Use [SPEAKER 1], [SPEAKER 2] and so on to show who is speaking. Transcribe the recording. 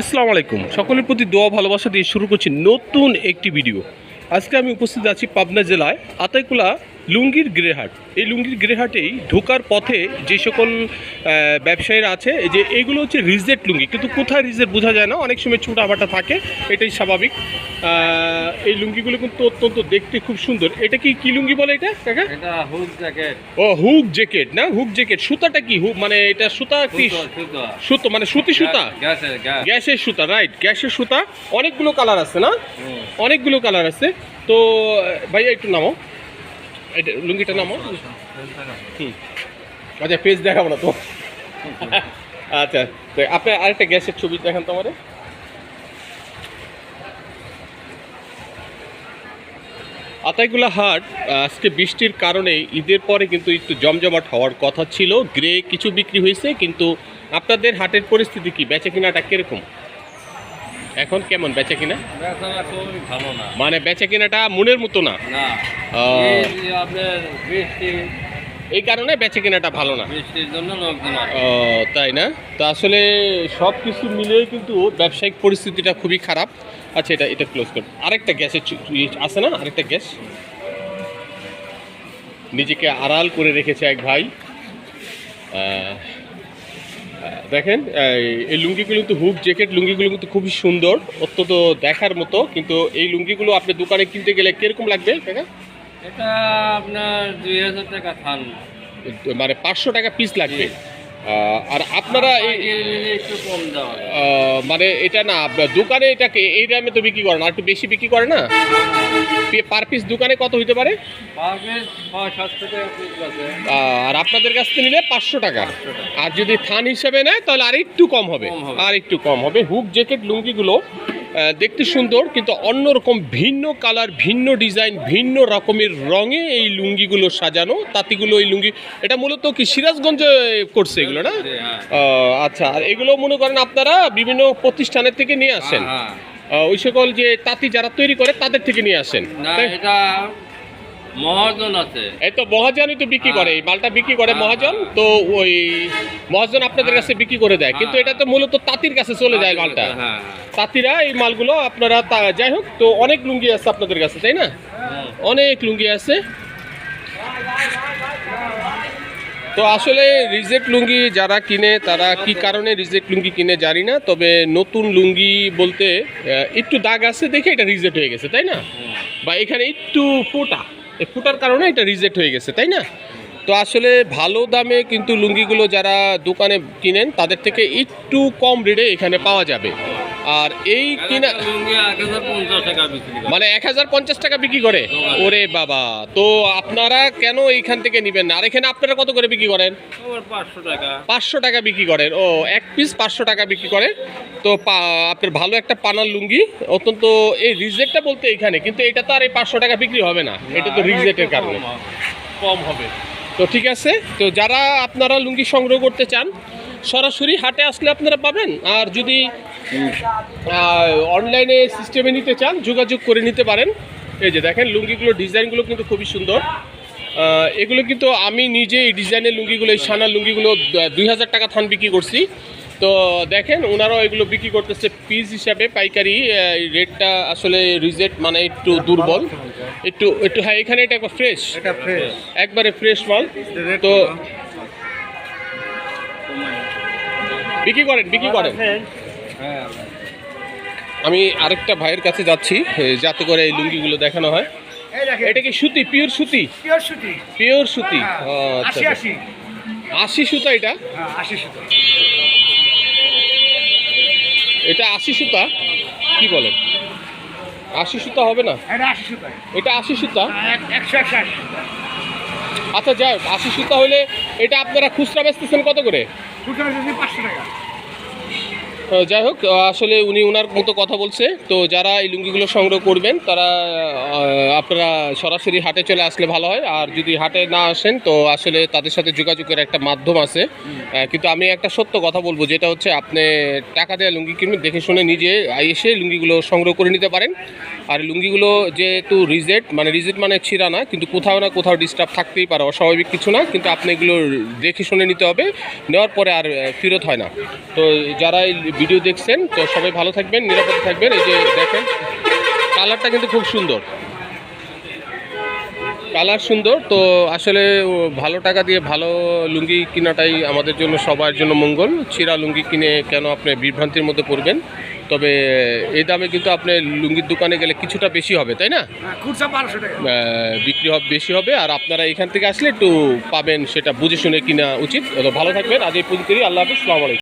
[SPEAKER 1] আসসালামু আলাইকুম। সকলের প্রতি দোয়া, ভালোবাসা দিয়ে শুরু করছি নতুন একটি ভিডিও আজকে আমি উপস্থিত আছি পাবনা জেলায় আতাইকুলা লুঙ্গির গ্রেহাট এই লুঙ্গির গ্রেহাটেই ঢোকার পথে যে সকল ব্যবসায়ীরা আছে যে এইগুলো হচ্ছে রিজেট লুঙ্গি। কিন্তু কোথায় রিজেট বোঝা যায় না অনেক সময় ছোটাফাটা থাকে এটাই স্বাভাবিক। এই লুঙ্গিগুলো কিন্তু অত্যন্ত দেখতে খুব সুন্দর। এটা কি কি লুঙ্গি বলে এটা কাকা? ও হুক জ্যাকেট না? Hook jacket. সুতাটা কি হুক মানে এটা সুতা কি?
[SPEAKER 2] সুতো
[SPEAKER 1] মানে সুতি সুতা?
[SPEAKER 2] গ্যাসের
[SPEAKER 1] সুতা রাইট গ্যাসের সুতা। অনেকগুলো কালার আছে না? অনেকগুলো কালার আছে। তো ভাইয়া একটু নামো এটা লুঙ্গিটা নামো হুম। আচ্ছা পেজ দেখাবো না তো। আচ্ছা তো আপনি আরেকটা গ্যাসের ছবি দেখান তো আমাদের। আতাইগুলা হাট আজকে বৃষ্টির কারণে ঈদের পরে কিন্তু একটু জমজমাট হওয়ার কথা ছিল। গ্রে কিছু বিক্রি হয়েছে কিন্তু আপনাদের হাটের পরিস্থিতি কি? বেচা কিনাটা কীরকম? এখন কেমন বেচা কিনা?
[SPEAKER 2] ভালো না।
[SPEAKER 1] মানে বেচা কিনাটা মনের মতো না?
[SPEAKER 2] এই
[SPEAKER 1] কারণে বেচা কিনাটা ভালো না। ও, তাই না? তো আসলে সব কিছু মিলিয়ে কিন্তু ব্যবসায়িক পরিস্থিতিটা খুবই খারাপ। আচ্ছা এটা এটা ক্লোজ কর আরেকটা গ্যাসের ইয়ে আছে না? আরেকটা গ্যাস। নিজেকে আড়াল করে রেখেছে এক ভাই। আহ, দেখেন এই- লুঙ্গিগুলো কিন্তু হুক জ্যাকেট লুঙ্গিগুলো কিন্তু খুবই সুন্দর অত্যন্ত দেখার মতো কিন্তু এই লুঙ্গিগুলো আপনি দোকানে কিনতে গেলে কীরকম লাগবে কাকা?
[SPEAKER 2] এটা আপনার দুই হাজার টাকা থান।
[SPEAKER 1] মানে পাঁচশো টাকা পিস লাগবে। আর আপনারা মানে এটা না দোকানে এটাকে এই দামে তো বিক্রি করে না আর একটু বেশি বিক্রি করে না? পার পিস দোকানে কত হতে পারে? আর আপনাদের কাছ থেকে নিলে পাঁচশো টাকা। আর যদি থান হিসেবে নেয় তাহলে আর একটু কম হবে। আর একটু কম হবে। হুক জ্যাকেট লুঙ্গিগুলো দেখতে সুন্দর কিন্তু অন্যরকম ভিন্ন কালার ভিন্ন ডিজাইন ভিন্ন রকমের রঙে এই লুঙ্গিগুলো সাজানো। তাঁতিগুলো এই লুঙ্গি এটা মূলত কি সিরাজগঞ্জে করছে এগুলো না?
[SPEAKER 2] হ্যাঁ।
[SPEAKER 1] আচ্ছা আর এগুলো মনে করেন আপনারা বিভিন্ন প্রতিষ্ঠানের থেকে নিয়ে আসেন?
[SPEAKER 2] হ্যাঁ
[SPEAKER 1] ওই সকল যে তাঁতি যারা তৈরি করে তাদের থেকে নিয়ে আসেন?
[SPEAKER 2] এটা মহাজন আছে।
[SPEAKER 1] এই তো মহাজনই তো বিক্রি করে এই মালটা বিক্রি করে
[SPEAKER 2] হ্যাঁ,
[SPEAKER 1] মহাজন তো ওই মহাজন আপনাদের কাছে বিক্রি করে দেয়। কিন্তু
[SPEAKER 2] হ্যাঁ।
[SPEAKER 1] এটা তো মূলত তাঁতির কাছে চলে যায় মালটা।
[SPEAKER 2] হ্যাঁ
[SPEAKER 1] তাঁতিরা এই মালগুলো আপনারা তা- যাই হোক তো অনেক লুঙ্গি আছে আপনাদের কাছে তাই না? অনেক লুঙ্গি আছে। তো আসলে রিজেক্ট লুঙ্গি যারা কিনে তারা কি কারণে রিজেক্ট লুঙ্গি কিনে জানি না তবে নতুন লুঙ্গি বলতে একটু দাগ আছে দেখে এটা রিজেক্ট হয়ে গেছে তাই না? বা এখানে একটু ফোটা। ফোটার কারণে এটা রিজেক্ট হয়ে গেছে, তাই না? তো আসলে ভালো দামে কিন্তু লুঙ্গিগুলো যারা দোকানে কিনেন, তাদের থেকে একটু কম রেটে এখানে পাওয়া যাবে। আর এই কিনা মানে এক হাজার পঞ্চাশ টাকা বিক্রি করে? ওরে বাবা। তো আপনারা কেন এইখান থেকে নেবেন না? আর এখানে আপনারা কত করে বিক্রি করেন?
[SPEAKER 2] পাঁচশো টাকা।
[SPEAKER 1] বিক্রি করেন। ও এক পিস পাঁচশো টাকা বিক্রি করেন। তো আপনার ভালো একটা পানার লুঙ্গি। অত্যন্ত এই রিজেক্টটা বলতে এখানে কিন্তু এটা তো আর এই পাঁচশো টাকা বিক্রি হবে না। এটা তো রিজেক্টের কারণে।
[SPEAKER 2] কম হবে।
[SPEAKER 1] তো ঠিক আছে? তো যারা আপনারা লুঙ্গি সংগ্রহ করতে চান সরাসরি হাটে আসলে আপনারা পাবেন। আর যদি অনলাইনে সিস্টেমে নিতে চান যোগাযোগ করে নিতে পারেন। এই যে দেখেন লুঙ্গিগুলো ডিজাইনগুলো কিন্তু খুবই সুন্দর। এগুলো কিন্তু আমি নিজে এই ডিজাইনের লুঙ্গিগুলো এই সানার লুঙ্গিগুলো দুই হাজার টাকা থান বিক্রি করছি। তো দেখেন ওনারাও এগুলো বিক্রি করতেছে পিস হিসাবে পাইকারি রেটটা আসলে রিজেক্ট মানে একটু দুর্বল। একটু একটু হ্যাঁ এখানে এটা একবার ফ্রেশ একবারে ফ্রেশ মাল। তো বিক্রি করেন বিক্রি করেন।
[SPEAKER 2] হ্যাঁ
[SPEAKER 1] আমি আরেকটা ভাইয়ের কাছে যাচ্ছি যাতে করে এই লুঙ্গিগুলো দেখানো হয়। এটা কি সুতি? পিওর সুতি?
[SPEAKER 3] পিওর সুতি।
[SPEAKER 1] পিওর সুতি?
[SPEAKER 3] হ্যাঁ,
[SPEAKER 1] আচ্ছা
[SPEAKER 3] আশি
[SPEAKER 1] আচ্ছা।
[SPEAKER 3] আশি
[SPEAKER 1] সুতা এটা?
[SPEAKER 3] হ্যাঁ আশি সুতো।
[SPEAKER 1] এটা আশি সুতা? কি বলেন? আশি সুতা হবে না?
[SPEAKER 3] এটা আশি সুতো। হ্যাঁ,
[SPEAKER 1] আচ্ছা যাই হোক আশি সুতা হলে এটা আপনারা খুচরা বেচতেছেন কত করে?
[SPEAKER 3] খুচরা বেচতেছি পাঁচশো টাকা।
[SPEAKER 1] যাই হোক আসলে উনি ওনার মতো কথা বলছে। তো যারা এই লুঙ্গিগুলো সংগ্রহ করবেন, তারা আপনারা সরাসরি হাটে চলে আসলে ভালো হয়। আর যদি হাটে না আসেন, তো আসলে তাদের সাথে যোগাযোগের একটা মাধ্যম আছে। কিন্তু আমি একটা সত্য কথা বলব, যেটা হচ্ছে আপনি টাকা দেওয়া লুঙ্গি কিনবেন, দেখে শুনে নিজে এসে লুঙ্গিগুলো সংগ্রহ করে নিতে পারেন। আর লুঙ্গিগুলো যেহেতু রিজেট মানে রিজেট মানে ছিঁড়া না, কিন্তু কোথাও না কোথাও ডিস্টার্ব থাকতেই পারে, অস্বাভাবিক কিছু না। কিন্তু আপনি এগুলো দেখে শুনে নিতে হবে, নেওয়ার পরে আর ফেরত হয় না। তো যারা এই ভিডিও দেখছেন তো সবাই ভালো থাকবেন নিরাপদে থাকবেন। এই যে দেখেন কালারটা কিন্তু খুব সুন্দর। কালার সুন্দর তো আসলে ভালো টাকা দিয়ে ভালো লুঙ্গি কেনাটাই আমাদের জন্য সবার জন্য মঙ্গল। ছিঁড়া লুঙ্গি কিনে কেন আপনি বিভ্রান্তির মধ্যে পড়বেন? তবে এই দামে কিন্তু আপনি লুঙ্গির দোকানে গেলে কিছুটা বেশি হবে তাই না?
[SPEAKER 3] হ্যাঁ,
[SPEAKER 1] বিক্রি হবে বেশি হবে আর আপনারা এখান থেকে আসলে একটু পাবেন সেটা বুঝে শুনে কিনা উচিত। ভালো থাকবেন আজ এই পুঁজি আল্লাহ হাফিজ আলাইকুম।